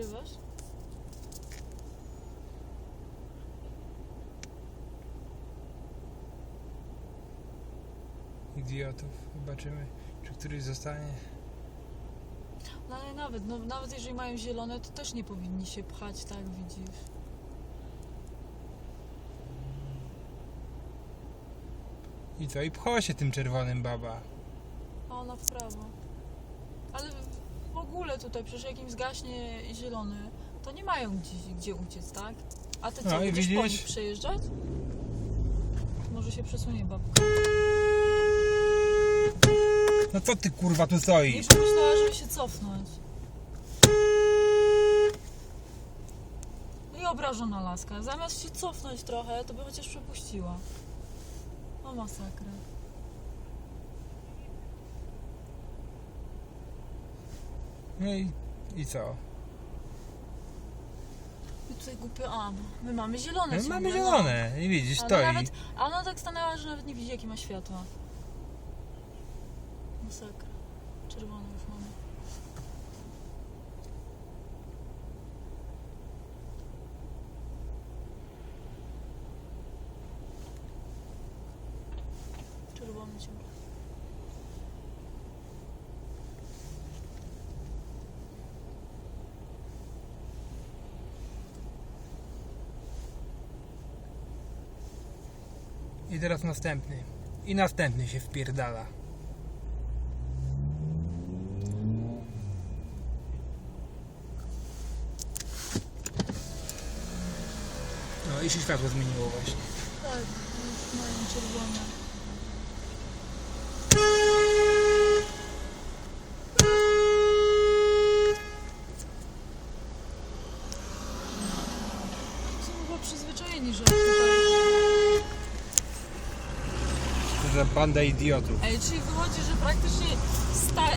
Nagrywasz? Idiotów. Zobaczymy, czy któryś zostanie. No ale nawet, no, nawet jeżeli mają zielone, to też nie powinni się pchać, tak widzisz. I co? I pchała się tym czerwonym baba. A ona w prawo. Ale tutaj, przecież jak im zgaśnie zielony, to nie mają gdzie, gdzie uciec, tak? A ty co, No i będziesz po widzisz? nich przejeżdżać? Może się przesunie babka. No co ty kurwa tu stoisz? pomyślała, żeby się cofnąć. No i obrażona laska. Zamiast się cofnąć trochę, to by chociaż przepuściła. O masakra. No i, i co? I tutaj głupie, a, my mamy zielone ciągle, mamy no. zielone. I widzisz, Ale stoi. nawet, a ona tak stanęła, że nawet nie widzi jakie ma światła. Masakra. Czerwone już mamy. Czerwony ciągle. I teraz następny. I następny się wpierdala. No i się światło zmieniło właśnie. Tak, mają czerwone. Są chyba przyzwyczajeni, że tutaj... Za banda idiotów. Ej, czyli wychodzi, że praktycznie sta